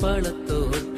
பழத்தோட்டம்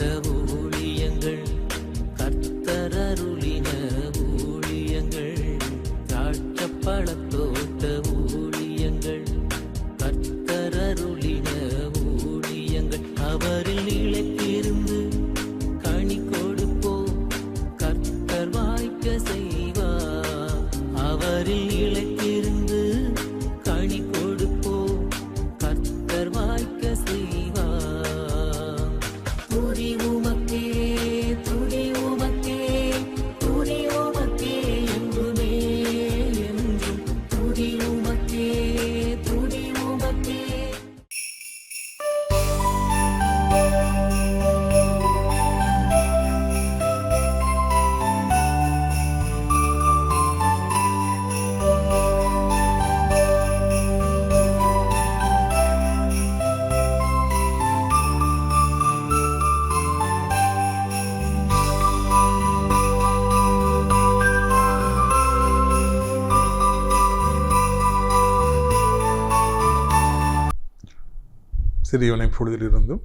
சிறியவனை பொழுதிலிருந்தும்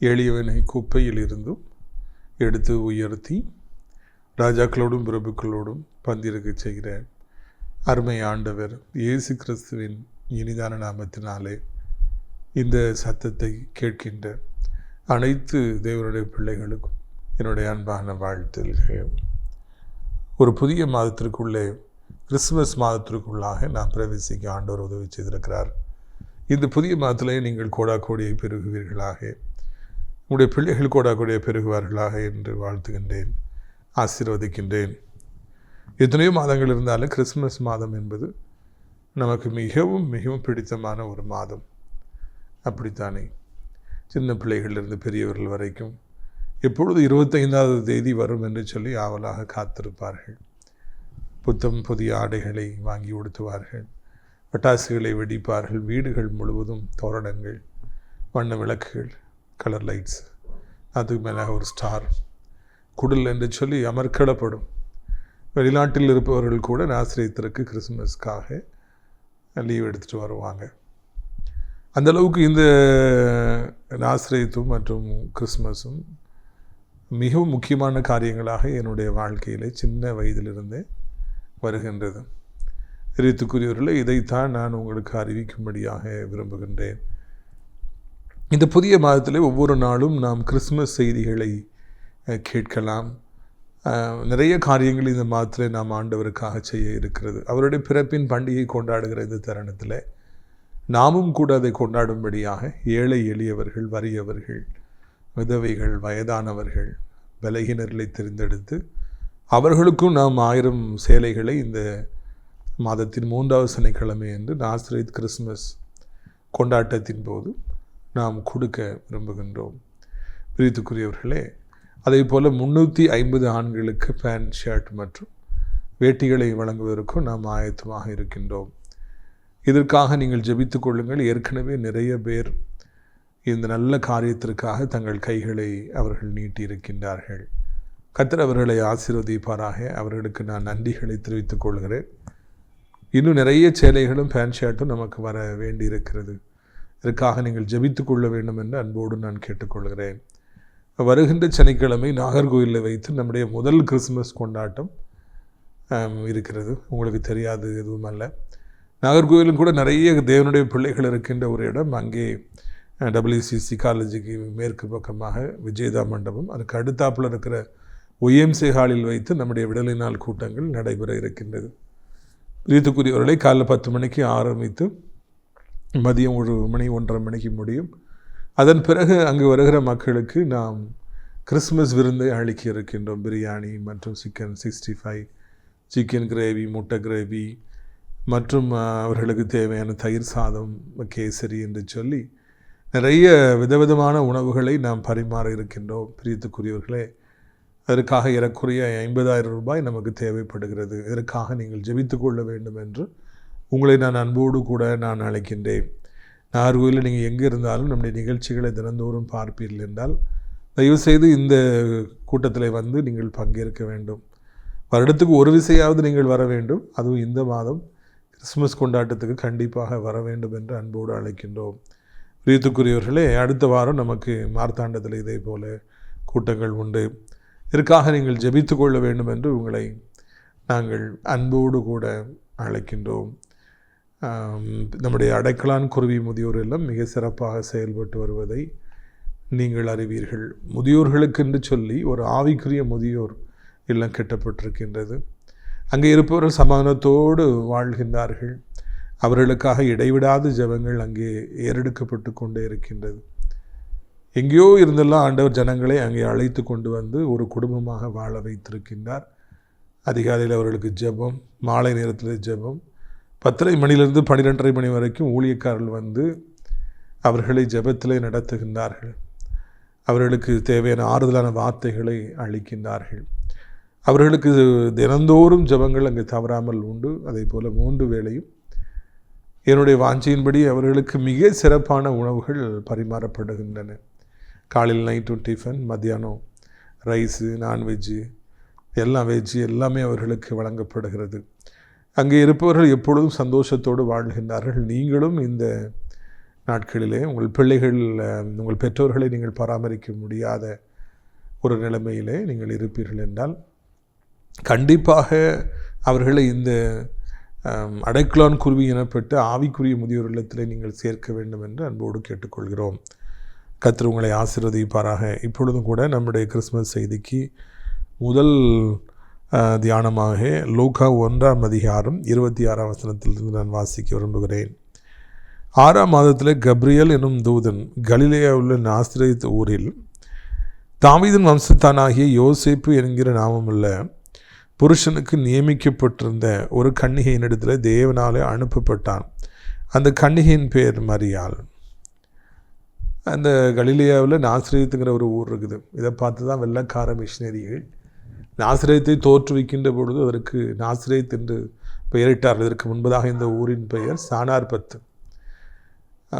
எளியவனை குப்பையிலிருந்தும் எடுத்து உயர்த்தி ராஜாக்களோடும் பிரபுக்களோடும் பந்திருக்கச் செய்கிற அருமை ஆண்டவர் இயேசு கிறிஸ்துவின் இனிதான நாமத்தினாலே இந்த சத்தத்தை கேட்கின்ற அனைத்து தேவனுடைய பிள்ளைகளுக்கும் என்னுடைய அன்பான வாழ்த்துகள் ஒரு புதிய மாதத்திற்குள்ளே கிறிஸ்துமஸ் மாதத்திற்குள்ளாக நாம் பிரவேசிக்க ஆண்டவர் உதவி செய்திருக்கிறார். இந்த புதிய மாதத்திலே நீங்கள் கோடா கோடியை பெருகுவீர்களாக. உங்களுடைய பிள்ளைகள் கோடா கோடியை பெருகுவார்களாக என்று வாழ்த்துகின்றேன் ஆசீர்வதிக்கின்றேன். எத்தனையோ மாதங்கள் இருந்தாலும் கிறிஸ்துமஸ் மாதம் என்பது நமக்கு மிகவும் மிகவும் பிடித்தமான ஒரு மாதம். அப்படித்தானே? சின்ன பிள்ளைகளிலிருந்து பெரியவர்கள் வரைக்கும் எப்பொழுது இருபத்தைந்தாவது தேதி வரும் என்று சொல்லி ஆவலாக காத்திருப்பார்கள். புத்தம் புதிய ஆடைகளை வாங்கி உடுத்துவார்கள். பட்டாசுகளை வெடிப்பார்கள். வீடுகள் முழுவதும் தோரணங்கள் வண்ண விளக்குகள் கலர் லைட்ஸ் அதுக்கு மேலே ஒரு ஸ்டார் குடில் என்று சொல்லி அமர்க்கடப்படும். வெளிநாட்டில் இருப்பவர்கள் கூட நாசிரியத்திற்கு கிறிஸ்மஸ்க்காக லீவ் எடுத்துகிட்டு வருவாங்க. அந்த அளவுக்கு இந்த நாசிரியத்தும் மற்றும் கிறிஸ்மஸும் மிகவும் முக்கியமான காரியங்களாக என்னுடைய வாழ்க்கையில் சின்ன வயதிலிருந்தே வருகின்றது. எரித்துக்குரியவர்களே இதைத்தான் நான் உங்களுக்கு அறிவிக்கும்படியாக விரும்புகின்றேன். இந்த புதிய மாதத்தில் ஒவ்வொரு நாளும் நாம் கிறிஸ்மஸ் செய்திகளை கேட்கலாம். நிறைய காரியங்கள் இந்த மாதத்தில் நாம் ஆண்டவருக்காக செய்ய இருக்கிறது. அவருடைய பிறப்பின் பண்டிகை கொண்டாடுகிற இந்த தருணத்தில் நாமும் கூட அதை கொண்டாடும்படியாக ஏழை எளியவர்கள் வறியவர்கள் விதவைகள் வயதானவர்கள் பலகீனர்களை தெரிந்தெடுத்து அவர்களுக்கும் நாம் ஆயிரம் சேலைகளை இந்த மாதத்தின் மூன்றாவது சனிக்கிழமை என்று நாசிரியத் கிறிஸ்மஸ் கொண்டாட்டத்தின் போது நாம் கொடுக்க விரும்புகின்றோம். பிரித்துக்குரியவர்களே அதே போல் முந்நூற்றி ஐம்பது ஆண்களுக்கு பேண்ட் ஷர்ட் மற்றும் வேட்டிகளை வழங்குவதற்கும் நாம் ஆயத்தமாக இருக்கின்றோம். இதற்காக நீங்கள் ஜபித்து கொள்ளுங்கள். ஏற்கனவே நிறைய பேர் இந்த நல்ல காரியத்திற்காக தங்கள் கைகளை அவர்கள் நீட்டியிருக்கின்றார்கள். கத்தர் அவர்களை ஆசீர்வதிப்பாராக. அவர்களுக்கு நான் நன்றிகளை தெரிவித்துக் கொள்கிறேன். இன்னும் நிறைய சேலைகளும் பேண்ட் ஷர்ட்டும் நமக்கு வர வேண்டி இருக்கிறது இதற்காக நீங்கள் ஜபித்து கொள்ள வேண்டும் என்று அன்போடு நான் கேட்டுக்கொள்கிறேன். வருகின்ற சனிக்கிழமை நாகர்கோயிலில் வைத்து நம்முடைய முதல் கிறிஸ்மஸ் கொண்டாட்டம் இருக்கிறது. உங்களுக்கு தெரியாது எதுவும் அல்ல. நாகர்கோயிலும் கூட நிறைய தேவனுடைய பிள்ளைகள் இருக்கின்ற ஒரு இடம். அங்கே டபிள்யூசிசி காலேஜுக்கு மேற்கு பக்கமாக விஜயதா மண்டபம். அதுக்கு அடுத்தாப்புல இருக்கிற ஒய்எம்சி ஹாலில் வைத்து நம்முடைய விடலை நாள் கூட்டங்கள் நடைபெற இருக்கின்றது. பிரியத்துக்குரியவர்களை காலைல பத்து மணிக்கு ஆரம்பித்து மதியம் ஒரு மணி ஒன்றரை மணிக்கு முடியும். அதன் பிறகு அங்கு வருகிற மக்களுக்கு நாம் கிறிஸ்மஸ் விருந்தை அளிக்க இருக்கின்றோம். பிரியாணி மற்றும் chicken sixty five chicken gravy முட்டை கிரேவி மற்றும் அவர்களுக்கு தேவையான தயிர் சாதம் கேசரி என்று சொல்லி நிறைய விதவிதமான உணவுகளை நாம் பரிமாற இருக்கின்றோம். பிரியத்துக்குரியவர்களே அதற்காக ஏறக்குறைய ஐம்பதாயிரம் ரூபாய் நமக்கு தேவைப்படுகிறது. இதற்காக நீங்கள் ஜெபித்து கொள்ள வேண்டும் என்று உங்களை நான் அன்போடு கூட நான் அழைக்கின்றேன். நாகர்கோயிலில் நீங்கள் எங்கே இருந்தாலும் நம்முடைய நிகழ்ச்சிகளை தினந்தோறும் பார்ப்பீர்கள் என்றால் தயவுசெய்து இந்த கூட்டத்தில் வந்து நீங்கள் பங்கேற்க வேண்டும். வருடத்துக்கு ஒரு விசையாவது நீங்கள் வர வேண்டும். அதுவும் இந்த மாதம் கிறிஸ்மஸ் கொண்டாட்டத்துக்கு கண்டிப்பாக வர வேண்டும் என்று அன்போடு அழைக்கின்றோம். பிரியத்துக்குரியவர்களே அடுத்த வாரம் நமக்கு மார்த்தாண்டத்தில் இதே போல கூட்டங்கள் உண்டு. இதற்காக நீங்கள் ஜெபித்து கொள்ள வேண்டும் என்று உங்களை நாங்கள் அன்போடு கூட அழைக்கின்றோம். நம்முடைய அடைக்கலான் குருவி முதியோர் எல்லாம் மிக சிறப்பாக செயல்பட்டு வருவதை நீங்கள் அறிவீர்கள். முதியோர்களுக்கென்று சொல்லி ஒரு ஆவிக்குரிய முதியோர் இல்லம் கட்டப்பட்டிருக்கின்றது. அங்கே இருப்பவர்கள் சமாதானத்தோடு வாழ்கின்றார்கள். அவர்களுக்காக இடைவிடாத ஜெபங்கள் அங்கே ஏறெடுக்கப்பட்டு கொண்டே இருக்கின்றது. எங்கேயோ இருந்தெல்லாம் ஆண்டவர் ஜனங்களை அங்கே அழைத்து கொண்டு வந்து ஒரு குடும்பமாக வாழ வைத்திருக்கின்றார். அதிகாலையில் அவர்களுக்கு ஜெபம் மாலை நேரத்தில் ஜெபம். பத்தரை மணிலிருந்து பன்னிரெண்டரை மணி வரைக்கும் ஊழியக்காரர்கள் வந்து அவர்களை ஜெபத்திலே நடத்துகின்றார்கள். அவர்களுக்கு தேவையான ஆறுதலான வார்த்தைகளை அளிக்கின்றார்கள். அவர்களுக்கு தினந்தோறும் ஜெபங்கள் அங்கே தவறாமல் உண்டு. அதே போல் மூன்று வேளையும் என்னுடைய வாஞ்சியின்படி அவர்களுக்கு மிக சிறப்பான உணவுகள் பரிமாறப்படுகின்றன. காலையில் நைட்டும் டிஃபன் மத்தியானம் ரைஸு நான்வெஜ்ஜு எல்லாம் வெஜ்ஜு எல்லாமே அவர்களுக்கு வழங்கப்படுகிறது. அங்கே இருப்பவர்கள் எப்பொழுதும் சந்தோஷத்தோடு வாழ்கின்றார்கள். நீங்களும் இந்த நாட்களிலே உங்கள் பிள்ளைகள் உங்கள் பெற்றோர்களை நீங்கள் பராமரிக்க முடியாத ஒரு நிலைமையிலே நீங்கள் இருப்பீர்கள் என்றால் கண்டிப்பாக அவர்களை இந்த அடைக்கலான் குருவி எனப்பட்ட ஆவிக்குரிய முதியோர் இல்லத்திலே நீங்கள் சேர்க்க வேண்டும் என்று அன்போடு கேட்டுக்கொள்கிறோம். கத்திர உங்களை ஆசீர்வதிப்பாராக. இப்பொழுதும் கூட நம்முடைய கிறிஸ்மஸ் செய்திக்கு முதல் தியானமாக லூகா ஒன்றாம் அதிகாரம் இருபத்தி ஆறாம் வசனத்திலிருந்து நான் வாசிக்க விரும்புகிறேன். ஆறாம் மாதத்தில் கப்ரியல் என்னும் தூதன் கலிலேயாவுள்ள நாசிரியத் ஊரில் தாமிதன் வம்சத்தானாகிய யோசேப்பு என்கிற நாமமுள்ள புருஷனுக்கு நியமிக்கப்பட்டிருந்த ஒரு கன்னிகையினிடத்தில் தேவனாலே அனுப்பப்பட்டான். அந்த கன்னிகையின் பெயர் மரியாள். அந்த கலிலியாவில் நாசிரியத்துங்கிற ஒரு ஊர் இருக்குது. இதை பார்த்து தான் வெள்ளக்கார மிஷினரிகள் நாசிரியத்தை தோற்றுவிக்கின்ற பொழுது அதற்கு நாசிரியத் என்று பெயரிட்டார்கள். இதற்கு முன்பதாக இந்த ஊரின் பெயர் சானார்பத்து.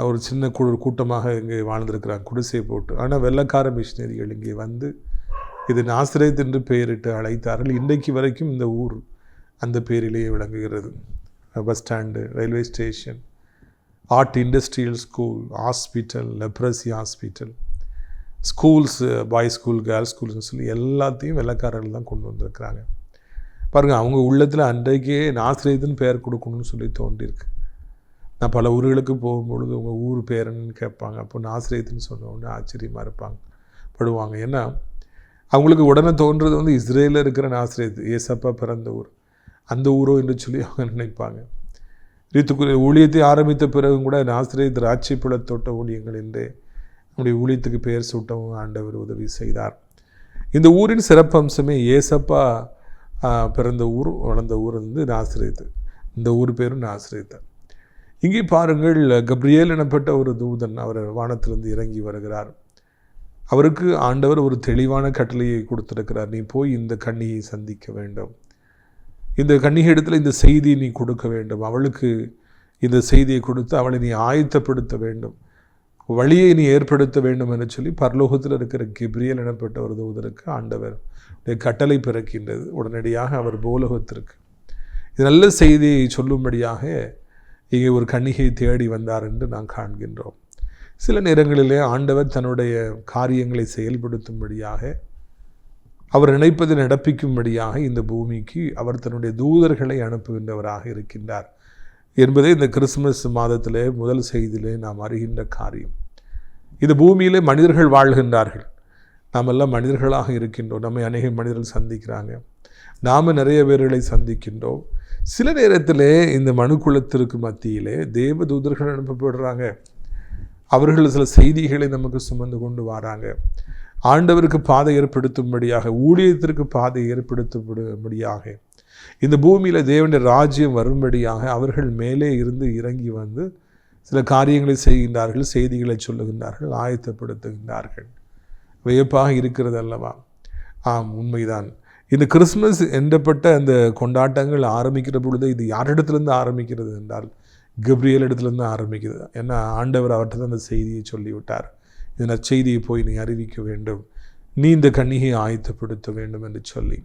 ஒரு சின்ன குழு கூட்டமாக இங்கே வாழ்ந்திருக்கிறாங்க. குடிசை போட்டு. ஆனால் வெள்ளக்கார மிஷினரிகள் இங்கே வந்து இது நாசிரியத் என்று பெயரிட்டு அழைத்தார்கள். இன்றைக்கு வரைக்கும் இந்த ஊர் அந்த பேரிலேயே விளங்குகிறது. Bus stand railway station art industrial school hospital leprosy hospital schools boys school girls ஸ்கூல்ஸ்னு சொல்லி எல்லாத்தையும் வெள்ளக்காரர்கள் தான் கொண்டு வந்திருக்கிறாங்க. பாருங்கள் அவங்க உள்ளத்தில் அன்றைக்கே நாசிரியத்துன்னு பெயர் கொடுக்கணும்னு சொல்லி தோன்றியிருக்கு. நான் பல ஊர்களுக்கு போகும்பொழுது உங்கள் ஊர் பேரன்னு கேட்பாங்க. அப்போ நாசிரியத்துன்னு சொன்னோடனே ஆச்சரியமாக இருப்பாங்க படுவாங்க. ஏன்னா அவங்களுக்கு உடனே தோன்றது வந்து இஸ்ரேலில் இருக்கிற நாசிரியத்து ஏசப்பா பிறந்த ஊர். அந்த ஊரோ என்று சொல்லி அவங்க நினைப்பாங்க. ரீத்துக்குரிய ஊழியத்தை ஆரம்பித்த பிறகும் கூட நாசிரியர் திராட்சை தோட்ட ஊழியங்கள் என்று நம்முடைய ஊழியத்துக்கு பெயர் சூட்டவும் ஆண்டவர் உதவி செய்தார். இந்த ஊரின் சிறப்பம்சமே ஏசப்பா பிறந்த ஊர் வளர்ந்த ஊர் வந்து நாசிரியத்து இந்த ஊர் பேரும் நாசிரியத்து இங்கே பாருங்கள் கப்ரியேல் எனப்பட்ட ஒரு தூதன் அவர் வானத்திலிருந்து இறங்கி வருகிறார். அவருக்கு ஆண்டவர் ஒரு தெளிவான கட்டளையை கொடுத்திருக்கிறார். நீ போய் இந்த கண்ணியை சந்திக்க வேண்டும். இந்த கன்னிகை இந்த செய்தியை நீ கொடுக்க வேண்டும். அவளுக்கு இந்த செய்தியை கொடுத்து அவளை நீ ஆயத்தப்படுத்த வேண்டும். வழியை நீ ஏற்படுத்த வேண்டும் என சொல்லி பரலோகத்தில் இருக்கிற கிப்ரியல் எனப்பட்ட ஒரு தூதருக்கு ஆண்டவர் கட்டளை பிறக்கின்றது. உடனடியாக அவர் பூலோகத்திற்கு. இது நல்ல செய்தியை சொல்லும்படியாக இங்கே ஒரு கன்னிகை தேடி வந்தார் என்று நாம் காண்கின்றோம். சில நேரங்களிலே ஆண்டவர் தன்னுடைய காரியங்களை செயல்படுத்தும்படியாக அவர் நினைப்பதை நடப்பிக்கும்படியாக இந்த பூமிக்கு அவர் தன்னுடைய தூதர்களை அனுப்புகின்றவராக இருக்கின்றார். என்பதே இந்த கிறிஸ்துமஸ் மாதத்திலே முதல் செய்தியிலே நாம் அறிகின்ற காரியம். இந்த பூமியிலே மனிதர்கள் வாழ்கின்றார்கள். நாம் எல்லாம் மனிதர்களாக இருக்கின்றோம். நம்மை அநேக மனிதர்கள் சந்திக்கிறாங்க. நாம் நிறைய பேர்களை சந்திக்கின்றோம். சில நேரத்திலே இந்த மனுக்குலத்திற்கு மத்தியிலே தேவ தூதர்கள் அனுப்பப்படுறாங்க. அவர்கள் சில செய்திகளை நமக்கு சுமந்து கொண்டு வராங்க. ஆண்டவருக்கு பாதை ஏற்படுத்தும்படியாக ஊழியத்திற்கு பாதை ஏற்படுத்தப்படும்படியாக இந்த பூமியில் தேவனுடைய ராஜ்யம் வரும்படியாக அவர்கள் மேலே இருந்து இறங்கி வந்து சில காரியங்களை செய்கின்றார்கள் செய்திகளை சொல்லுகின்றார்கள் ஆயத்தப்படுத்துகின்றார்கள். வியப்பாக இருக்கிறது அல்லவா? ஆம் உண்மைதான். இந்த கிறிஸ்மஸ் என்றப்பட்ட அந்த கொண்டாட்டங்கள் ஆரம்பிக்கிற பொழுது இது யாரிடத்துலேருந்து ஆரம்பிக்கிறது என்றால் கப்ரியல் இடத்துலேருந்து ஆரம்பிக்கிறது ஏன்னா ஆண்டவர் அவர்கிட்ட தான் அந்த செய்தியை சொல்லிவிட்டார். இந்த நற்செய்தியை போய் நீ அறிவிக்க வேண்டும். நீ இந்த கன்னிகையை ஆயத்தப்படுத்த வேண்டும் என்று சொல்லி.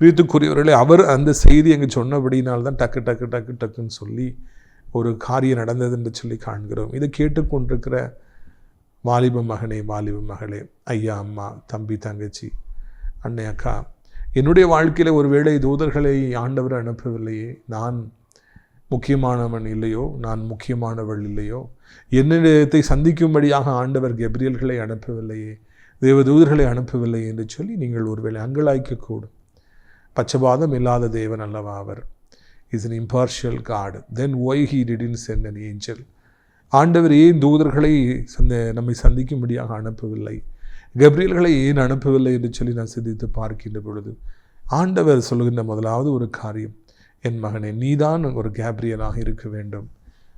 வீட்டுக்குரியவர்களே அவர் அந்த செய்தி அங்கே சொன்னபடினால்தான் டக்கு டக்கு டக்கு டக்குன்னு சொல்லி ஒரு காரியம் நடந்தது என்று சொல்லி காண்கிறோம். இதை கேட்டுக்கொண்டிருக்கிற வாலிப மகனே வாலிப மகளே ஐயா அம்மா தம்பி தங்கச்சி அன்னை அக்கா என்னுடைய வாழ்க்கையில் ஒருவேளை தூதர்களை ஆண்டவர் அனுப்பவில்லையே. நான் முக்கியமானவன் இல்லையோ நான் முக்கியமானவள் இல்லையோ என்னிடத்தை சந்திக்கும்படியாக ஆண்டவர் கெப்ரியல்களை அனுப்பவில்லையே தேவதூதர்களை அனுப்பவில்லை என்று சொல்லி நீங்கள் ஒருவேளை அங்கலாய்க்கக்கூடும். பச்சபாதம் இல்லாத தேவன் அல்லவா அவர்? Is an impartial God then why he didn't send an angel ஆண்டவர் ஏன் தூதர்களை சந்த நம்மை சந்திக்கும்படியாக அனுப்பவில்லை? கப்ரியல்களை ஏன் அனுப்பவில்லை என்று சொல்லி நான் சிந்தித்து பார்க்கின்ற பொழுது ஆண்டவர் சொல்லுகின்ற முதலாவது ஒரு காரியம் என் மகனே நீதான் ஒரு கேப்ரியலாக இருக்க வேண்டும்.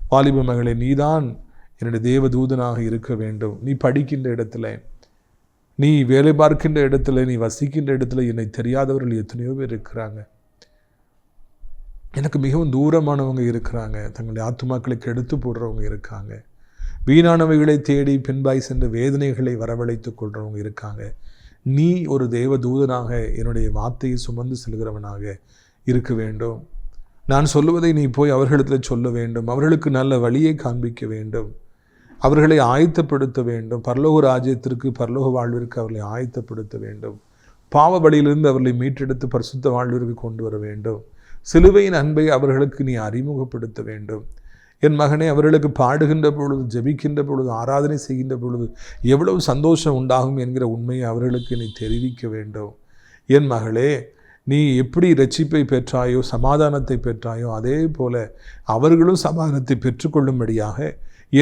வாலிப மகளே நீதான் என்னுடைய தேவதூதனாக இருக்க வேண்டும். நீ படிக்கின்ற இடத்துல நீ வேலை பார்க்கின்ற இடத்துல நீ வசிக்கின்ற இடத்துல என்னை தெரியாதவர்கள் எத்தனையோ பேர் இருக்கிறாங்க. எனக்கு மிகவும் தூரமானவங்க இருக்கிறாங்க. தங்களுடைய ஆத்துமாக்களுக்கு எடுத்து போடுறவங்க இருக்காங்க. வீணானவைகளை தேடி பின்பாய் சென்று வேதனைகளை வரவழைத்துக் கொள்றவங்க இருக்காங்க. நீ ஒரு தேவ தூதனாக என்னுடைய வார்த்தையை சுமந்து செல்கிறவனாக இருக்க வேண்டும். நான் சொல்லுவதை நீ போய் அவர்களிடத்தில் சொல்ல வேண்டும். அவர்களுக்கு நல்ல வழியை காண்பிக்க வேண்டும். அவர்களை ஆயத்தப்படுத்த வேண்டும். பரலோக ராஜ்யத்திற்கு பரலோக வாழ்விற்கு அவர்களை ஆயத்தப்படுத்த வேண்டும். பாவ வழியிலிருந்து அவர்களை மீட்டெடுத்து பரிசுத்த வாழ்விற்கு கொண்டு வர வேண்டும். சிலுவையின் அன்பை அவர்களுக்கு நீ அறிமுகப்படுத்த வேண்டும். என் மகனே அவர்களுக்கு பாடுகின்ற பொழுது ஜெபிக்கின்ற பொழுது ஆராதனை செய்கின்ற பொழுது எவ்வளவு சந்தோஷம் உண்டாகும் என்கிற உண்மையை அவர்களுக்கு நீ தெரிவிக்க வேண்டும். என் மகளே நீ எப்படி ரட்சிப்பை பெற்றாயோ சமாதானத்தை பெற்றாயோ அதே போல அவர்களும் சமாதானத்தை பெற்றுக்கொள்ளும்படியாக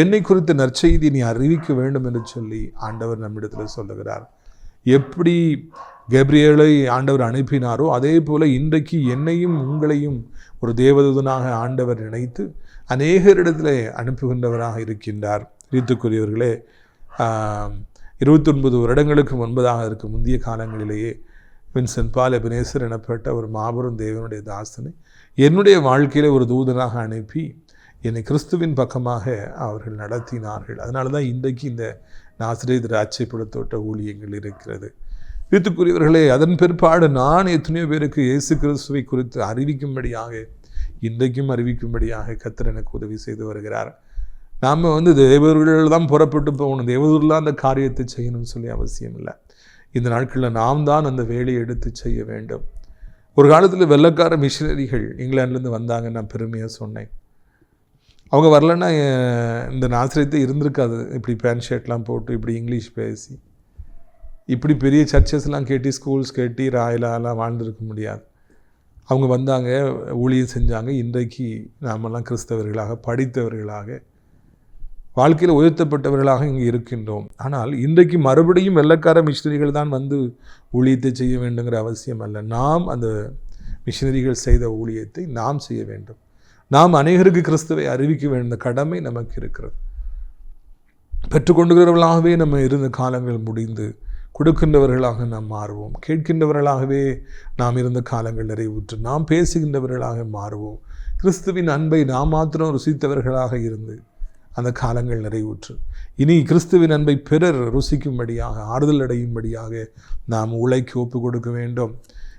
என்னை குறித்த நற்செய்தி நீ அறிவிக்க வேண்டும் என்று சொல்லி ஆண்டவர் நம்மிடத்தில் சொல்லுகிறார். எப்படி கேப்ரியலை ஆண்டவர் அனுப்பினாரோ அதே போல இன்றைக்கு என்னையும் உங்களையும் ஒரு தேவதூதனாக ஆண்டவர் நினைத்து அநேகரிடத்தில் அனுப்புகின்றவராக இருக்கின்றார். ரீத்துக்குரியவர்களே இருபத்தொன்பது வருடங்களுக்கு முன்பதாக இருக்கும் முந்தைய காலங்களிலேயே வின்சென்ட் பால் எபினேசர் எனப்பட்ட ஒரு மாபெரும் தேவனுடைய தாசனை என்னுடைய வாழ்க்கையில் ஒரு தூதனாக அனுப்பி என்னை கிறிஸ்துவின் பக்கமாக அவர்கள் நடத்தினார்கள். அதனால தான் இன்றைக்கு இந்த நாசிரியர் திராட்சைப்படுத்தோட்ட ஊழியங்கள் இருக்கிறது. வீட்டுக்குரியவர்களே அதன் பிற்பாடு நான் எத்தனையோ பேருக்கு இயேசு கிறிஸ்துவை குறித்து அறிவிக்கும்படியாக இன்றைக்கும் அறிவிக்கும்படியாக கத்தர் எனக்கு உதவி செய்து வருகிறார். நாம் வந்து தேவர்கள் தான் புறப்பட்டு போகணும். தேவதூரில் அந்த காரியத்தை செய்யணும்னு சொல்லி அவசியம் இல்லை இந்த நாட்களில் நாம் தான் அந்த வேலையை எடுத்து செய்ய வேண்டும். ஒரு காலத்தில் வெள்ளக்கார மிஷினரிகள் இங்கிலாந்துலேருந்து வந்தாங்க நான் பெருமையாக சொன்னேன். அவங்க வரலன்னா இந்த நாசிரியத்தை இருந்திருக்காது. இப்படி பேண்ட் ஷர்ட்லாம் போட்டு இப்படி இங்கிலீஷ் பேசி. இப்படி பெரிய சர்ச்சஸ்லாம் கேட்டி ஸ்கூல்ஸ் கேட்டி ராயலாலாம் வாழ்ந்திருக்க முடியாது. அவங்க வந்தாங்க ஊழியம் செஞ்சாங்க. இன்றைக்கு நாமெல்லாம் கிறிஸ்தவர்களாக படித்தவர்களாக வாழ்க்கையில் உயர்த்தப்பட்டவர்களாக இங்கே இருக்கின்றோம். ஆனால் இன்றைக்கு மறுபடியும் வெள்ளக்கார மிஷினரிகள் தான் வந்து ஊழியத்தை செய்ய வேண்டுங்கிற அவசியம் அல்ல. நாம் அந்த மிஷினரிகள் செய்த ஊழியத்தை நாம் செய்ய வேண்டும். நாம் அநேகருக்கு கிறிஸ்துவை அறிவிக்க வேண்டிய கடமை நமக்கு இருக்கிறது. பெற்றுக்கொண்டுகிறவர்களாகவே நம்ம இருந்த காலங்கள் முடிந்து கொடுக்கின்றவர்களாக நாம் மாறுவோம். கேட்கின்றவர்களாகவே நாம் இருந்த காலங்கள் நிறைவுற்று நாம் பேசுகின்றவர்களாக மாறுவோம். கிறிஸ்துவின் அன்பை நாம் மாத்திரம் ருசித்தவர்களாக இருந்து அந்த காலங்கள் நிறைவுற்று. இனி கிறிஸ்துவின் அன்பை பிறர் ருசிக்கும்படியாக ஆறுதல் அடையும்படியாக நாம் உழைக்கு ஒப்பு கொடுக்க வேண்டும்.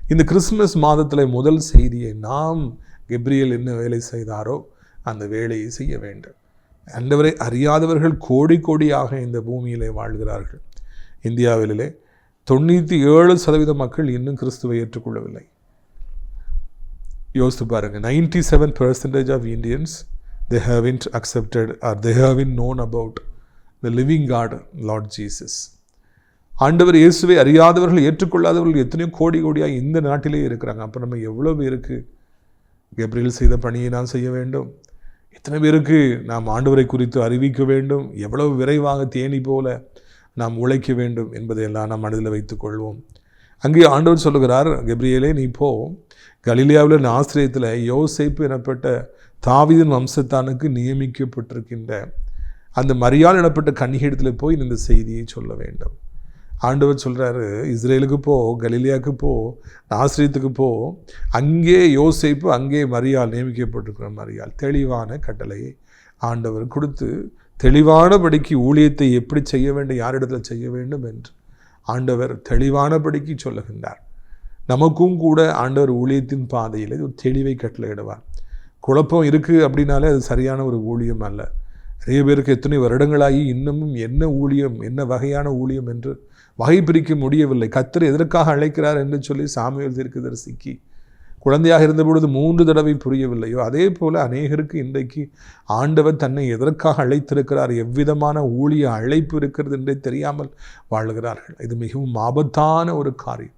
இந்த கிறிஸ்துமஸ் மாதத்தில் முதல் செய்தியை நாம் கெப்ரியல் என்ன வேலை செய்தாரோ அந்த வேலையை செய்ய வேண்டும். அந்தவரை அறியாதவர்கள் கோடி கோடியாக இந்த பூமியிலே வாழ்கிறார்கள். இந்தியாவிலே தொண்ணூற்றி ஏழு சதவீத மக்கள் இன்னும் கிறிஸ்துவை ஏற்றுக்கொள்ளவில்லை. யோசித்து பாருங்கள் ninety seven percentage of Indians they haven't accepted or they haven't known about the living God Lord Jesus ஆண்டவர் இயேசுவை அறியாதவர்கள் ஏற்றுக்கொள்ளாதவர்கள் எத்தனையோ கோடி கோடியாக இந்த நாட்டிலே இருக்கிறாங்க. அப்போ நம்ம எவ்வளோ பேருக்கு கெப்ரியல் செய்த பணியை நான் செய்ய வேண்டும்? எத்தனை பேருக்கு நாம் ஆண்டவரை குறித்து அறிவிக்க வேண்டும்? எவ்வளவு விரைவாக தேனி போல நாம் உழைக்க வேண்டும் என்பதையெல்லாம் நாம் மனதில் வைத்துக் கொள்வோம். அங்கே ஆண்டவர் சொல்லுகிறார் கெப்ரியலே நீ போ. கலிலியாவில் ஆசிரியத்தில் யோசிப்பு எனப்பட்ட தாவிதன் வம்சத்தானுக்கு நியமிக்கப்பட்டிருக்கின்ற அந்த மரியாள் எனப்பட்ட கன்னிகிடத்தில் போய் இந்த செய்தியை சொல்ல வேண்டும். ஆண்டவர் சொல்கிறாரு இஸ்ரேலுக்கு போ கலிலியாவுக்கு போ ஆசிரியத்துக்கு போ அங்கே யோசிப்பு அங்கே மரியாள் நியமிக்கப்பட்டிருக்கிற மரியாள். தெளிவான கட்டளையை ஆண்டவர் கொடுத்து தெளிவானபடிக்கு ஊழியத்தை எப்படி செய்ய வேண்டும் யாரிடத்தில் செய்ய வேண்டும் என்று ஆண்டவர் தெளிவானபடிக்கு சொல்லுகின்றார். நமக்கும் கூட ஆண்டவர் ஊழியத்தின் பாதையில் ஒரு தெளிவை கட்டளையிடுவார். குழப்பம் இருக்குது அப்படின்னாலே அது சரியான ஒரு ஊழியம் அல்ல. நிறைய பேருக்கு எத்தனை வருடங்களாகி இன்னமும் என்ன ஊழியம் என்ன வகையான ஊழியம் என்று வகை பிரிக்க முடியவில்லை. கத்தர் எதற்காக அழைக்கிறார் என்று சொல்லி சாமுவேல் தீர்க்கதரிசிக்கு குழந்தையாக இருந்தபொழுது மூன்று தடவை புரியவில்லையோ? அதே போல் அநேகருக்கு இன்றைக்கு ஆண்டவர் தன்னை எதற்காக அழைத்திருக்கிறார் எவ்விதமான ஊழிய அழைப்பு இருக்கிறது என்றே தெரியாமல் வாழ்கிறார்கள். இது மிகவும் ஆபத்தான ஒரு காரியம்.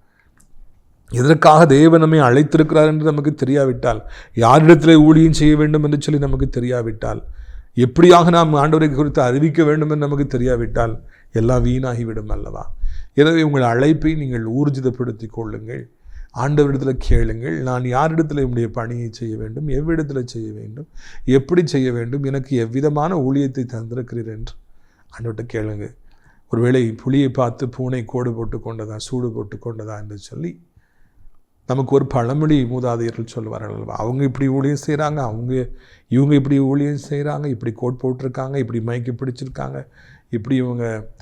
எதற்காக தேவன் நம்மை அழைத்திருக்கிறார் என்று நமக்கு தெரியாவிட்டால்? யாரிடத்தில் ஊழியம் செய்ய வேண்டும் என்று சொல்லி நமக்கு தெரியாவிட்டால்? எப்படியாக நாம் ஆண்டவரை குறித்து அறிவிக்க வேண்டும் என்று நமக்கு தெரியாவிட்டால்? எல்லாம் வீணாகிவிடும் அல்லவா? எனவே உங்கள் அழைப்பை நீங்கள் ஊர்ஜிதப்படுத்தி கொள்ளுங்கள். ஆண்டவரிடத்தில் கேளுங்கள். நான் யாரிடத்தில் என்னுடைய பணியை செய்ய வேண்டும்? எவ்விடத்தில் செய்ய வேண்டும்? எப்படி செய்ய வேண்டும்? எனக்கு எவ்விதமான ஊழியத்தை தந்திருக்கிறீர் என்று ஆண்டவர்கிட்ட கேளுங்க. ஒருவேளை புலியை பார்த்து பூனை கோடு போட்டு கொண்டதா சூடு போட்டு கொண்டதா என்று சொல்லி நமக்கு ஒரு பழமொழி மூதாதையர்கள் சொல்லுவார்கள் அல்லவா? அவங்க இப்படி ஊழியம் செய்கிறாங்க அவங்க இவங்க இப்படி ஊழியம் செய்கிறாங்க இப்படி கோட் போட்டிருக்காங்க இப்படி மயக்கி பிடிச்சிருக்காங்க இப்படி இவங்க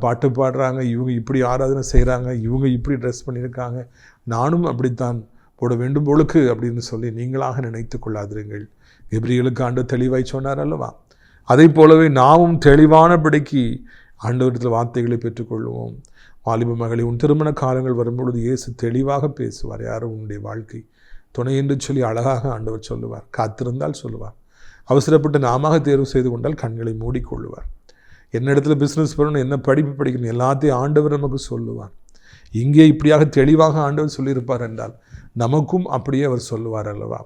பாட்டு பாடுறாங்க இவங்க இப்படி ஆராதனை செய்கிறாங்க இவங்க இப்படி ட்ரெஸ் பண்ணியிருக்காங்க. நானும் அப்படித்தான் போட வேண்டும் பொழுக்கு அப்படின்னு சொல்லி நீங்களாக நினைத்து கொள்ளாதிருங்கள். எபிரிகளுக்கு ஆண்டு தெளிவாய் சொன்னார் அல்லவா? அதை போலவே நாமும் தெளிவானபடிக்கு ஆண்டவரத்தில் வார்த்தைகளை பெற்றுக்கொள்வோம். வாலிப மகளே உன் திருமண காலங்கள் வரும்பொழுது இயேசு தெளிவாக பேசுவார். யாரும் உன்னுடைய வாழ்க்கை. துணை என்று சொல்லி அழகாக ஆண்டவர் சொல்லுவார். காத்திருந்தால் சொல்லுவார். அவசரப்பட்டு நாமாக தேர்வு செய்து கொண்டால் கண்களை மூடிக்கொள்ளுவார். என்ன இடத்துல பிஸ்னஸ் பண்ணணும் என்ன படிப்பு படிக்கணும் எல்லாத்தையும் ஆண்டவர் நமக்கு சொல்லுவார். இங்கே இப்படியாக தெளிவாக ஆண்டவர் சொல்லியிருப்பார் என்றால் நமக்கும் அப்படியே அவர் சொல்லுவார் அல்லவா?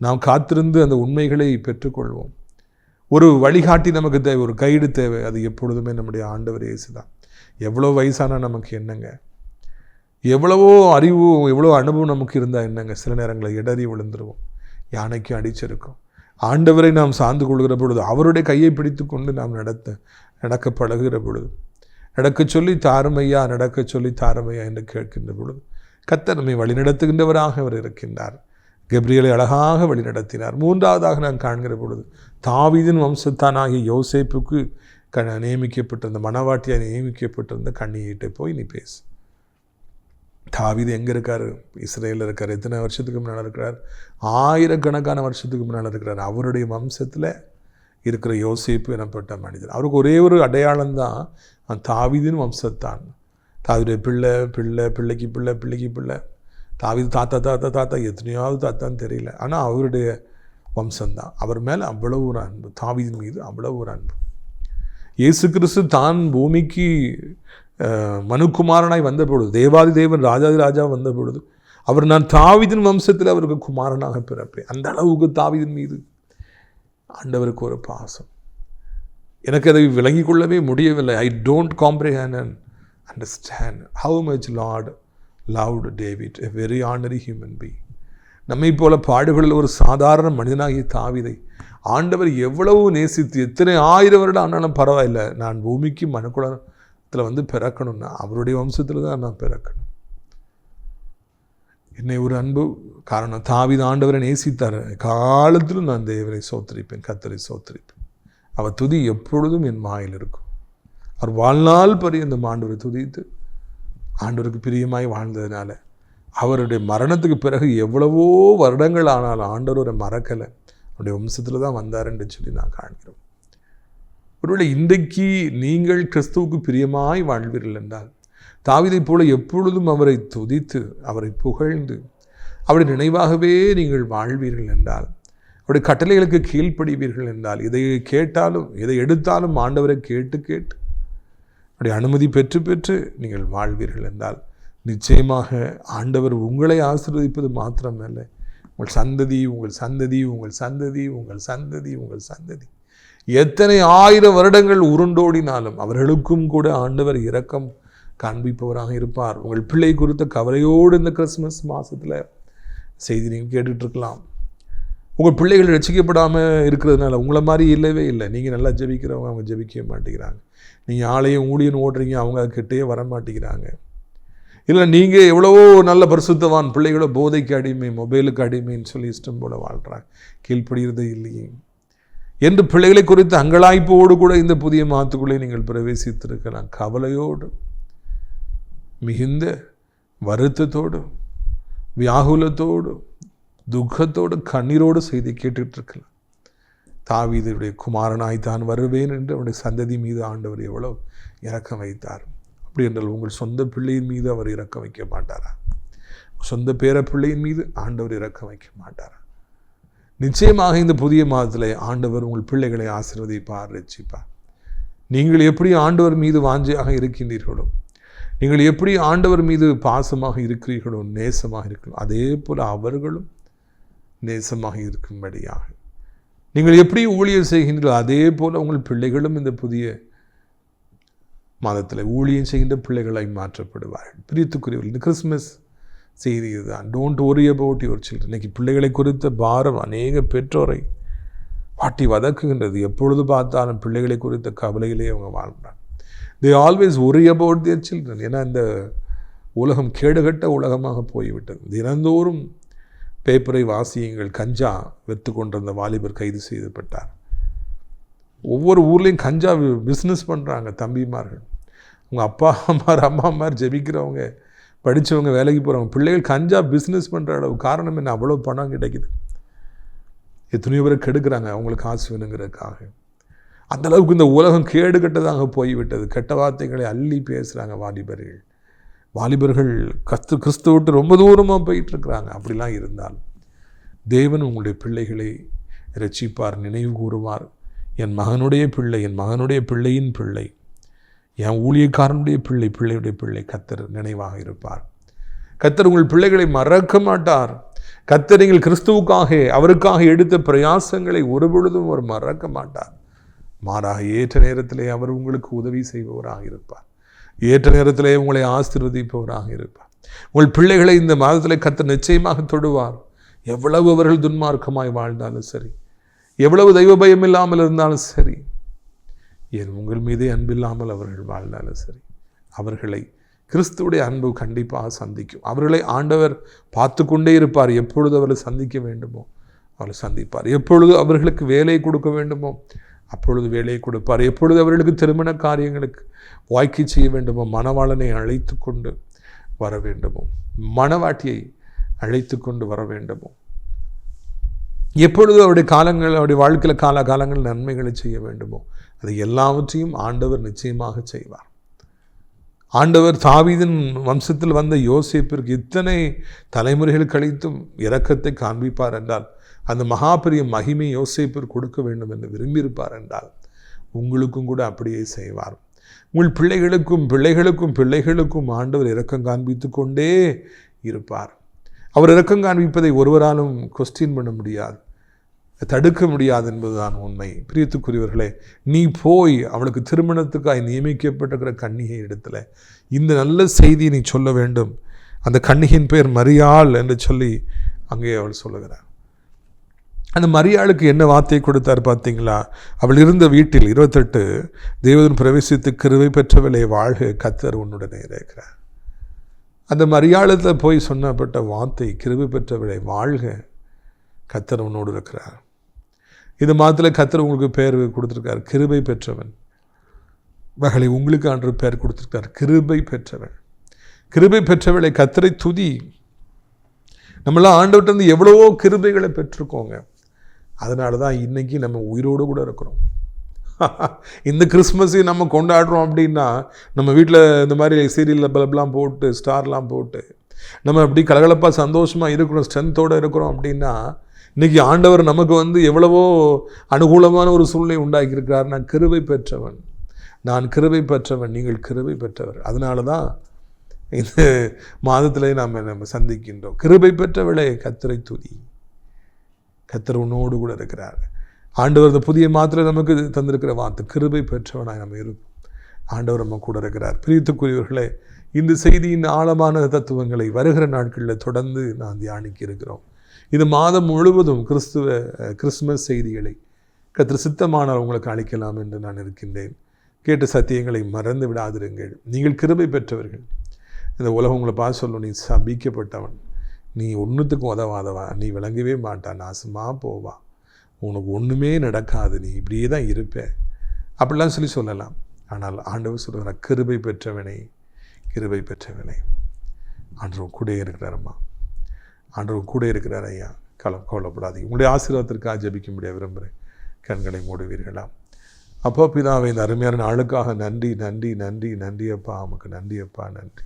நாம் காத்திருந்து அந்த உண்மைகளை பெற்றுக்கொள்வோம். ஒரு வழிகாட்டி நமக்கு தேவை ஒரு கைடு தேவை. அது எப்பொழுதுமே நம்முடைய ஆண்டவர் இயேசு தான் எவ்வளோ வயசானா நமக்கு என்னங்க? எவ்வளவோ அறிவு எவ்வளோ அனுபவம் நமக்கு இருந்தால் என்னங்க? சில நேரங்களில் இடறி விழுந்துருவோம். யானைக்கும் அடிச்சிருக்கும். ஆண்டவரை நாம் சார்ந்து கொள்கிற பொழுது அவருடைய கையை பிடித்து கொண்டு நாம் நடத்த நடக்க பழகுகிற பொழுது நடக்க சொல்லி தாருமையா நடக்க சொல்லி தாருமையா என்று கேட்கின்ற பொழுது கத்தர் நம்மை வழிநடத்துகின்றவராக அவர் இருக்கின்றார். கெப்ரியலை அழகாக வழிநடத்தினார். மூன்றாவதாக நான் காண்கிற பொழுது தாவீதின் வம்சத்தானாகிய யோசேப்புக்கு க நியமிக்கப்பட்டிருந்த மணவாட்டியாக நியமிக்கப்பட்டிருந்த கண்ணியிட்ட போய் நீ பேசு. தாவிது எங்கே இருக்கார்? இஸ்ரேலில் இருக்கார். எத்தனை வருஷத்துக்கு முன்னால் இருக்கிறார்? ஆயிரக்கணக்கான வருஷத்துக்கு முன்னால் இருக்கிறார். அவருடைய வம்சத்தில் இருக்கிற யோசிப்பு எனப்பட்ட மனிதர். அவருக்கு ஒரே ஒரு அடையாளம் தான் தாவீதின் வம்சத்தான். தாவிடைய பிள்ளை பிள்ளை பிள்ளைக்கு பிள்ளை பிள்ளைக்கு பிள்ளை. தாவிது தாத்தா தாத்தா தாத்தா எத்தனையாவது தாத்தான்னு தெரியல. ஆனால் அவருடைய வம்சம்தான் அவர் மேலே அவ்வளவு ஒரு அன்பு. தாவிதின் மீது அவ்வளவு ஒரு அன்பு. இயேசு கிறிஸ்து தான் பூமிக்கு அஹ், மனுக்குமாரனாய் வந்த பொழுது தேவாதி தேவன் ராஜாதி ராஜா வந்த பொழுது அவர் நான் தாவிதின் வம்சத்தில் அவருக்கு குமாரனாக பிறப்பேன். அந்த அளவுக்கு தாவிதின் மீது ஆண்டவருக்கு ஒரு பாசம். எனக்கு அதை விளங்கி கொள்ளவே முடியவில்லை. I don't comprehend and understand how much Lord loved David a very ordinary human be நம்மை போல பாடுகளில் ஒரு சாதாரண மனிதனாகிய தாவிதை ஆண்டவர் எவ்வளவு நேசித்து எத்தனை ஆயிரம் வருடம் ஆனாலும் பரவாயில்லை. நான் பூமிக்கு மனுக்குளத்தில் வந்து பிறக்கணும்னா அவருடைய வம்சத்தில் தான் நான் பிறக்கணும். என்னை ஒரு அன்பு காரணம். தாவித ஆண்டவரை நேசித்தார். காலத்திலும் நான் தேவரை சோத்தரிப்பேன் கத்தரை சோத்தரிப்பேன். அவர் துதி எப்பொழுதும் என் மாயில் இருக்கும். அவர் வாழ்நாள் பரியந்தம் ஆண்டவரை துதித்து ஆண்டவருக்கு பிரியமாய் வாழ்ந்ததுனால அவருடைய மரணத்துக்கு பிறகு எவ்வளவோ வருடங்கள் ஆனாலும் ஆண்டவரை மறக்கலை. அவருடைய வம்சத்தில் தான் வந்தாருன்னு சொல்லி நான் காண்கிறோம். ஒருவேளை இன்றைக்கு நீங்கள் கிறிஸ்துவுக்கு பிரியமாய் வாழ்வீர்கள் என்றால் தாவிதை போல எப்பொழுதும் அவரை துதித்து அவரை புகழ்ந்து அவருடைய நினைவாகவே நீங்கள் வாழ்வீர்கள் என்றால் அவருடைய கட்டளைகளுக்கு கீழ்ப்படிவீர்கள் என்றால் இதை கேட்டாலும் இதை எடுத்தாலும் ஆண்டவரை கேட்டு கேட்டு அவருடைய அனுமதி பெற்று பெற்று நீங்கள் வாழ்வீர்கள் என்றால் நிச்சயமாக ஆண்டவர் உங்களை ஆசிர்வதிப்பது மாத்திரமல்ல. உங்கள் சந்ததி உங்கள் சந்ததி உங்கள் சந்ததி உங்கள் சந்ததி உங்கள் சந்ததி. எத்தனை ஆயிரம் வருடங்கள் உருண்டோடினாலும் அவர்களுக்கும் கூட ஆண்டவர் இரக்கம் காண்பிப்பவராக இருப்பார். உங்கள் பிள்ளை குறித்த கவலையோடு இந்த கிறிஸ்மஸ் மாதத்தில் செய்தி நீங்கள் கேட்டுட்ருக்கலாம் உங்கள் பிள்ளைகள் ரசிக்கப்படாமல் இருக்கிறதுனால உங்களை மாதிரி இல்லவே இல்லை. நீங்கள் நல்லா ஜெபிக்கிறவங்க அவங்க ஜெபிக்கவே மாட்டேங்கிறாங்க. நீங்கள் ஆலயம் ஊழியன் ஓடுறீங்க அவங்க கிட்டேயே வர மாட்டேங்கிறாங்க இல்லை நீங்கள் எவ்வளவோ நல்ல பரிசுத்தவான் பிள்ளைகளோ போதைக்கு அடிமை மொபைலுக்கு அடிமைன்னு சொல்லி இஷ்டம் போல வாழ்கிறாங்க கீழ்ப்படுகிறதே இல்லையே. என்று பிள்ளைகளை குறித்து அங்கலாய்ப்போடு கூட இந்த புதிய மாத்துக்குள்ளே நீங்கள் பிரவேசித்திருக்கலாம். கவலையோடு மிகுந்த வருத்தத்தோடு வியாகுலத்தோடு துக்கத்தோடு கண்ணீரோடு செய்தி கேட்டுட்ருக்கலாம் இருக்கலாம் தாவீதுடைய குமாரனாய் தான் வருவேன் என்று அவனுடைய சந்ததி மீது ஆண்டவர் எவ்வளோ இறக்கம் வைத்தார். அப்படி என்றால் உங்கள் சொந்த பிள்ளையின் மீது அவர் இறக்க வைக்க மாட்டாரா? சொந்த பேர பிள்ளையின் மீது ஆண்டவர் இறக்க வைக்க மாட்டாரா? நிச்சயமாக இந்த புதிய மாதத்தில் ஆண்டவர் உங்கள் பிள்ளைகளை ஆசிர்வதிப்பார் ரசிப்பார் நீங்கள் எப்படி ஆண்டவர் மீது வாஞ்சையாக இருக்கின்றீர்களோ நீங்கள் எப்படி ஆண்டவர் மீது பாசமாக இருக்கிறீர்களோ நேசமாக இருக்கிறோம் அதே போல் அவர்களும் நேசமாக இருக்கும்படியாக. நீங்கள் எப்படி ஊழியர் செய்கின்றீர்களோ அதே போல் உங்கள் பிள்ளைகளும் இந்த புதிய மாதத்தில் ஊழியம் செய்கின்ற பிள்ளைகளாய் மாற்றப்படுவார்கள். பிரியத்துக்குரியவர்கள் இந்த கிறிஸ்மஸ் செய்தி இதுதான். Don't worry about your children இன்னைக்கு பிள்ளைகளை குறித்த பாரம் அநேக பெற்றோரை வாட்டி வதக்குகின்றது. எப்பொழுது பார்த்தாலும் பிள்ளைகளை குறித்த கவலையிலே அவங்க வாழ்கிறாங்க they always worry about their children ஏன்னா இந்த உலகம் கேடுகட்ட உலகமாக போய்விட்டது. தினந்தோறும் பேப்பரை வாசியுங்கள். கஞ்சா விற்று கொண்டிருந்த வாலிபர் கைது செய்யப்பட்டார் ஒவ்வொரு ஊர்லேயும் கஞ்சா பிஸ்னஸ் பண்ணுறாங்க தம்பிமார்கள். உங்கள் அப்பா அம்மார் அம்மா அம்மார் ஜெபிக்கிறவங்க படித்தவங்க வேலைக்கு போகிறவங்க பிள்ளைகள் கஞ்சா பிஸ்னஸ் பண்ணுற அளவு காரணம் என்ன? அவ்வளோ பணம் கிடைக்குது. எத்தனையோ பேரை கெடுக்கிறாங்க. அவங்களுக்கு காசு வேணுங்கிறதுக்காக. அந்த அளவுக்கு இந்த உலகம் கேடு கெட்டதாக போய்விட்டது. கெட்ட வார்த்தைகளை அள்ளி பேசுகிறாங்க வாலிபர்கள். வாலிபர்கள் கஸ்து கிறிஸ்து விட்டு ரொம்ப தூரமாக போயிட்டுருக்குறாங்க. அப்படிலாம் இருந்தால் தேவன் உங்களுடைய பிள்ளைகளை ரட்சிப்பார் நினைவு கூறுவார். என் மகனுடைய பிள்ளை என் மகனுடைய பிள்ளையின் பிள்ளை என் ஊழியக்காரனுடைய பிள்ளை பிள்ளையுடைய பிள்ளை கத்தர் நினைவாக இருப்பார். கத்தர் உங்கள் பிள்ளைகளை மறக்க மாட்டார். கத்தர் நீங்கள் கிறிஸ்துவுக்காக அவருக்காக எடுத்த பிரயாசங்களை ஒருபொழுதும் அவர் மறக்க மாட்டார். மாறாக ஏற்ற நேரத்திலே அவர் உங்களுக்கு உதவி செய்பவராக இருப்பார். ஏற்ற நேரத்திலே உங்களை ஆசீர்வதிப்பவராக இருப்பார். உங்கள் பிள்ளைகளை இந்த மாதத்தில் கத்தர் நிச்சயமாக தொடுவார். எவ்வளவு அவர்கள் துன்மார்க்கமாய் வாழ்ந்தாலும் சரி எவ்வளவு தெய்வ பயம் இல்லாமல் இருந்தாலும் சரி என் உங்கள் மீதே அன்பில்லாமல் அவர்கள் வாழ்ந்தாலும் சரி அவர்களை கிறிஸ்துவுடைய அன்பு கண்டிப்பாக சந்திக்கும். அவர்களை ஆண்டவர் பார்த்து கொண்டே இருப்பார். எப்பொழுது அவர்களை சந்திக்க வேண்டுமோ அவர்களை சந்திப்பார். எப்பொழுது அவர்களுக்கு வேலை கொடுக்க வேண்டுமோ அப்பொழுது வேலையை கொடுப்பார். எப்பொழுது அவர்களுக்கு திருமண காரியங்களுக்கு வாய்க்கை செய்ய வேண்டுமோ மணவாளனை அழைத்து கொண்டு வர வேண்டுமோ மணவாட்டியை அழைத்து கொண்டு வர வேண்டுமோ எப்பொழுது அவருடைய காலங்கள் அவருடைய வாழ்க்கையில் கால காலங்கள் நன்மைகளை செய்ய வேண்டுமோ அது எல்லாவற்றையும் ஆண்டவர் நிச்சயமாக செய்வார். ஆண்டவர் தாவீதின் வம்சத்தில் வந்த யோசேப்பிற்கு இத்தனை தலைமுறைகள் கழித்தும் இரக்கத்தை காண்பிப்பார் என்றால் அந்த மகாபெரிய மகிமை யோசேப்பிற்கு கொடுக்க வேண்டும் என்று விரும்பியிருப்பார் என்றால் உங்களுக்கும் கூட அப்படியே செய்வார். உங்கள் பிள்ளைகளுக்கும் பிள்ளைகளுக்கும் பிள்ளைகளுக்கும் ஆண்டவர் இரக்கம் காண்பித்து கொண்டே இருப்பார். அவர் இரக்கம் காண்பிப்பதை ஒருவராலும் கொஸ்டின் பண்ண முடியாது. தடுக்க முடியாது என்பதுதான் உண்மை. பிரியத்துக்குரியவர்களே நீ போய் அவளுக்கு திருமணத்துக்காய் நியமிக்கப்பட்டிருக்கிற கன்னிகை இடத்துல இந்த நல்ல செய்தியை நீ சொல்ல வேண்டும். அந்த கன்னிகையின் பெயர் மரியாள் என்று சொல்லி அங்கே அவள் சொல்லுகிறார். அந்த மரியாளுக்கு என்ன வார்த்தை கொடுத்தார் பார்த்தீங்களா? அவள் இருந்த வீட்டில் இருபத்தெட்டு தேவதன் பிரவேசித்து கிருவை பெற்றவளை வாழ்க கத்தர் உன்னுடனே இருக்கிறார் அந்த மரியாளத்தில் போய் சொன்னப்பட்ட வார்த்தை கிருவை பெற்றவளை வாழ்க. கத்தர் உன்னோடு இருக்கிறார். இது மாத்திர கத்தர் உங்களுக்கு பேர் கொடுத்துருக்கார். கிருபை பெற்றவன். மகளை உங்களுக்கு அன்று பேர் கொடுத்துருக்கார். கிருபை பெற்றவன். கிருபை பெற்றவளை கத்தரை துதி. நம்மளாம் ஆண்டவர்கிட்ட எவ்வளவோ கிருபைகளை பெற்றிருக்கோங்க. அதனால தான் இன்றைக்கி நம்ம உயிரோடு கூட இருக்கிறோம். இந்த கிறிஸ்மஸையும் நம்ம கொண்டாடுறோம் அப்படின்னா நம்ம வீட்டில் இந்த மாதிரி சீரியலில் பல்ப்லாம் போட்டு ஸ்டார்லாம் போட்டு நம்ம அப்படி கலகலப்பாக சந்தோஷமாக இருக்கிறோம் ஸ்ட்ரென்த்தோடு இருக்கிறோம் அப்படின்னா இன்றைக்கி ஆண்டவர் நமக்கு வந்து எவ்வளவோ அனுகூலமான ஒரு சூழ்நிலை உண்டாக்கியிருக்கிறார். நான் கிருவை பெற்றவன். நான் கிருவை பெற்றவன். நீங்கள் கிருவை பெற்றவர். அதனால தான் இந்த மாதத்திலே நாம் நம்ம சந்திக்கின்றோம். கிருபை பெற்றவளே கத்தரை துதி. கத்தர் உன்னோடு கூட இருக்கிறார். ஆண்டவர் இந்த புதிய மாத்திரை நமக்கு தந்திருக்கிற வார்த்தை கிருபை பெற்றவனாய் நம்ம இருப்போம். ஆண்டவர் நம்ம கூட இருக்கிறார். பிரித்துக்குரியவர்களே இந்த செய்தியின் ஆழமான தத்துவங்களை வருகிற நாட்களில் தொடர்ந்து நான் தியானிக்க இருக்கிறோம். இது மாதம் முழுவதும் கிறிஸ்துவ கிறிஸ்துமஸ் செய்திகளை கத்திர சித்தமானால் உங்களுக்கு அளிக்கலாம் என்று நான் இருக்கின்றேன். கேட்ட சத்தியங்களை மறந்து விடாதிருங்கள். நீங்கள் கிருபை பெற்றவர்கள். இந்த உலகம் உங்களை பார்த்து சொல்லும் நீ சபிக்கப்பட்டவன். நீ ஒன்றுத்துக்கும் உதவாதவா? நீ விளங்கவே மாட்டான். நாசமாக போவா. உனக்கு ஒன்றுமே நடக்காது நீ இப்படியே தான் இருப்பேன். அப்படிலாம் சொல்லி சொல்லலாம். ஆனால் ஆண்டவர் சொல்கிற கிருபை பெற்றவனை கிருபை பெற்றவனை. ஆண்டவர் கூட இருக்கிறாரம்மா ஆண்டவர் கூட இருக்கிறார் ஐயா. கலம் கவலைப்படாதீங்க. உங்களுடைய ஆசீர்வாதத்திற்காக ஜபிக்க முடிய விரும்புகிறேன். கண்களை மூடுவீர்களாம் அப்போ பிதாவை இந்த அருமையான நாளுக்காக நன்றி நன்றி நன்றி நன்றி அப்பா. உமக்கு நன்றி அப்பா நன்றி.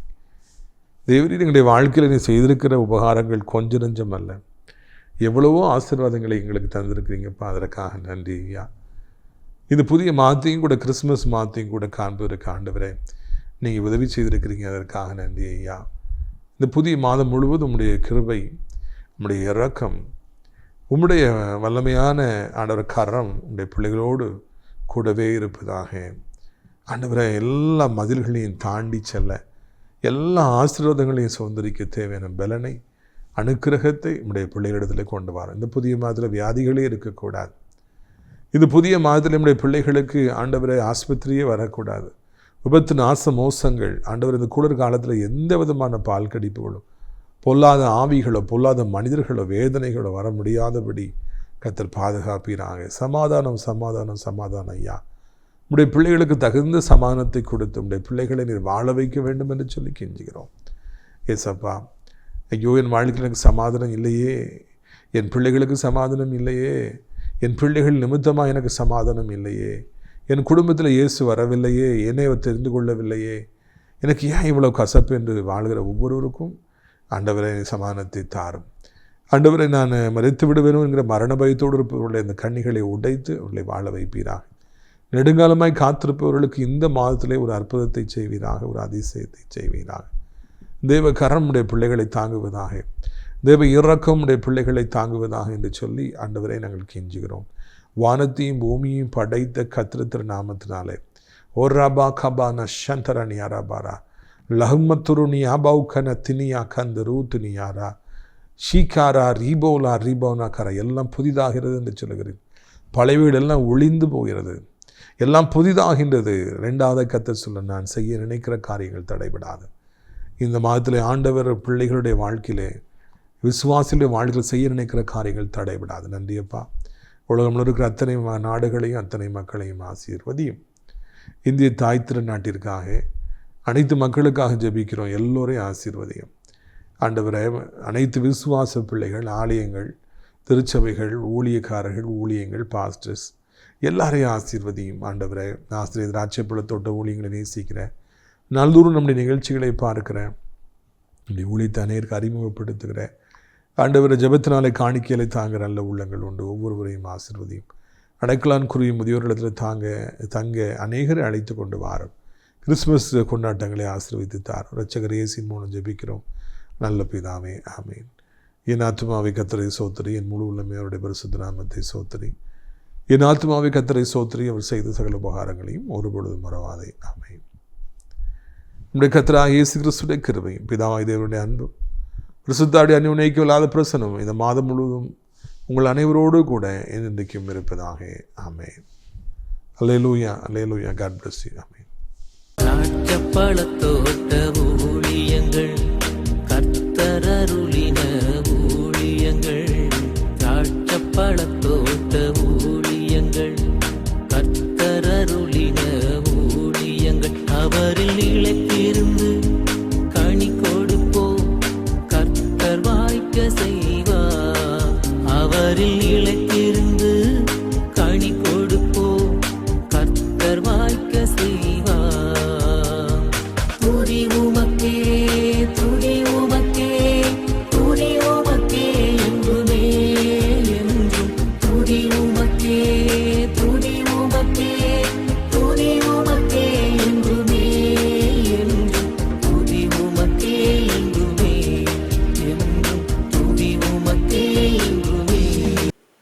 தேவரீர் எங்களுடைய வாழ்க்கையில் நீ செய்திருக்கிற உபகாரங்கள் கொஞ்சம் நஞ்சம் அல்ல. எவ்வளவோ ஆசீர்வாதங்களை எங்களுக்கு தந்திருக்கிறீங்கப்பா. அதற்காக நன்றி ஐயா. இந்த புதிய மாத்தையும் கூட கிறிஸ்மஸ் மாத்தையும் கூட காண்பதற்கு ஆண்டவரே நீங்கள் உதவி செய்திருக்கிறீங்க. அதற்காக நன்றி ஐயா. இந்த புதிய மாதம் முழுவதும் உம்முடைய கிருபை உம்முடைய இறக்கம் உம்முடைய வல்லமையான ஆண்டவர் கரம் உடைய பிள்ளைகளோடு கூடவே இருப்பதாக. ஆண்டவரை எல்லா மதில்களையும் தாண்டி செல்ல எல்லா ஆசீர்வாதங்களையும் சுதந்திரிக்க தேவையான பலனை அனுக்கிரகத்தை நம்முடைய பிள்ளைகளிடத்தில் கொண்டு வரோம் இந்த புதிய மாதத்தில் வியாதிகளே இருக்கக்கூடாது. இது புதிய மாதத்தில் நம்முடைய பிள்ளைகளுக்கு ஆண்டவரை ஆஸ்பத்திரியே வரக்கூடாது. விபத்து நாச மோசங்கள் ஆண்டவர் இந்த குளிர் காலத்தில் எந்த விதமான பால் கடிப்புகளும் பொல்லாத ஆவிகளோ பொல்லாத மனிதர்களோ வேதனைகளோ வர முடியாதபடி கத்தர் பாதுகாப்பீராக. சமாதானம் சமாதானம் சமாதானம் ஐயா. உடைய பிள்ளைகளுக்கு தகுந்த சமாதானத்தை கொடுத்து உடைய பிள்ளைகளை நீர் வாழ வைக்க வேண்டும் என்று சொல்லி கெஞ்சுகிறோம். ஏசப்பா ஐயோ என் வாழ்க்கையில் எனக்கு சமாதானம் இல்லையே. என் பிள்ளைகளுக்கு சமாதானம் இல்லையே. என் பிள்ளைகள் நிமித்தமாக எனக்கு சமாதானம் இல்லையே. என் குடும்பத்தில் இயேசு வரவில்லையே. என்னை அவர் தெரிந்து கொள்ளவில்லையே. எனக்கு ஏன் இவ்வளோ கசப்பு என்று வாழ்கிற ஒவ்வொருவருக்கும் ஆண்டவரை சமாதானத்தை தாரும். ஆண்டவரை நான் மறைத்து விடுவேனோ என்கிற மரண பயத்தோடு இருப்பவர்களுடைய அந்த கண்ணிகளை உடைத்து அவர்களை வாழ வைப்பீராக. நெடுங்காலமாய் காத்திருப்பவர்களுக்கு இந்த மாதத்திலே ஒரு அற்புதத்தை செய்வீராக ஒரு அதிசயத்தை செய்வீராக. தேவ கரம் உடைய பிள்ளைகளை தாங்குவதாக தேவ இறக்கமுடைய பிள்ளைகளை தாங்குவதாக என்று சொல்லி ஆண்டவரை நாங்கள் கெஞ்சுகிறோம். வானத்தையும் பூமியையும் படைத்த கத்திரத்திர நாமத்தினாலே ஓ ராபா கபா நஷந்தர நியாராபாரா லஹ்மத்துரு நியாபௌகன தினியா கந்த ரூத்து நியாரா ஷீகாரா ரீபோலா ரீபோனா கரா. எல்லாம் புதிதாகிறது என்று சொல்லுகிறேன். பழைய வீடெல்லாம் ஒளிந்து போகிறது. எல்லாம் புதிதாகின்றது. ரெண்டாவது கத்தை சொல்ல நான் செய்ய நினைக்கிற காரியங்கள் தடைபடாது. இந்த மாதத்தில் ஆண்டவர் பிள்ளைகளுடைய வாழ்க்கையிலே விசுவாசிகளுடைய வாழ்க்கையில் செய்ய நினைக்கிற காரியங்கள் தடைபடாது. நன்றியப்பா உலகம்ல இருக்கிற அத்தனை நாடுகளையும் அத்தனை மக்களையும் ஆசீர்வதியும். இந்திய தாய் திருநாட்டிற்காக அனைத்து மக்களுக்காக ஜெபிக்கிறோம். எல்லோரையும் ஆசீர்வதியும். ஆண்டவரே அனைத்து விசுவாச பிள்ளைகள் ஆலயங்கள் திருச்சபைகள் ஊழியக்காரர்கள் ஊழியங்கள் பாஸ்டர்ஸ் எல்லாரையும் ஆசீர்வதியும். ஆண்டவரே ஆசிரியர் திராட்சைப்பழத்தோட்ட ஊழியங்களை நேசிக்கிறேன் நாள்தோறும் நம்முடைய நிகழ்ச்சிகளை பார்க்கிறேன். நம்முடைய ஊழியத்தை அநேருக்கு அறிமுகப்படுத்துகிறேன். ஆண்டவரை ஜபத்தினாலே காணிக்கையிலே தாங்க நல்ல உள்ளங்கள் உண்டு. ஒவ்வொருவரையும் ஆசிர்வதியும். அடைக்கலான் குருவி முதியோரிடத்தில் தாங்க தங்க அநேகரை அழைத்து கொண்டு வாரம். கிறிஸ்மஸ் கொண்டாட்டங்களை ஆசீர்வதித்து தார் ரட்சகர் இயேசின் மூலம் ஜெபிக்கிறோம். நல்ல பிதாவே ஆமீன். என் ஆத்மாவை கத்தரை சோத்திரி. என் முழு உள்ளமே அவருடைய பரிசுத்த நாமத்தை சோத்தரி. என் ஆத்மாவை கத்தரை சோத்திரி. அவர் செய்த சகல உபகாரங்களையும் ஒருபொழுது மறவாதே. ஆமீன். நம்முடைய கத்தராக இயேசு கிறிஸ்துடைய கிருபையும் பிதாவாய் தேவனுடைய அன்பும் பிரசுத்தாடி அந்யுனைக்கு இல்லாத பிரசனம் இந்த மாதம் முழுவதும் உங்கள் அனைவரோடு கூட இன்றைக்கும் இருப்பதாக amen hallelujah hallelujah God bless you amen திராட்சப்பழத்தோட்ட ஊழியங்கள்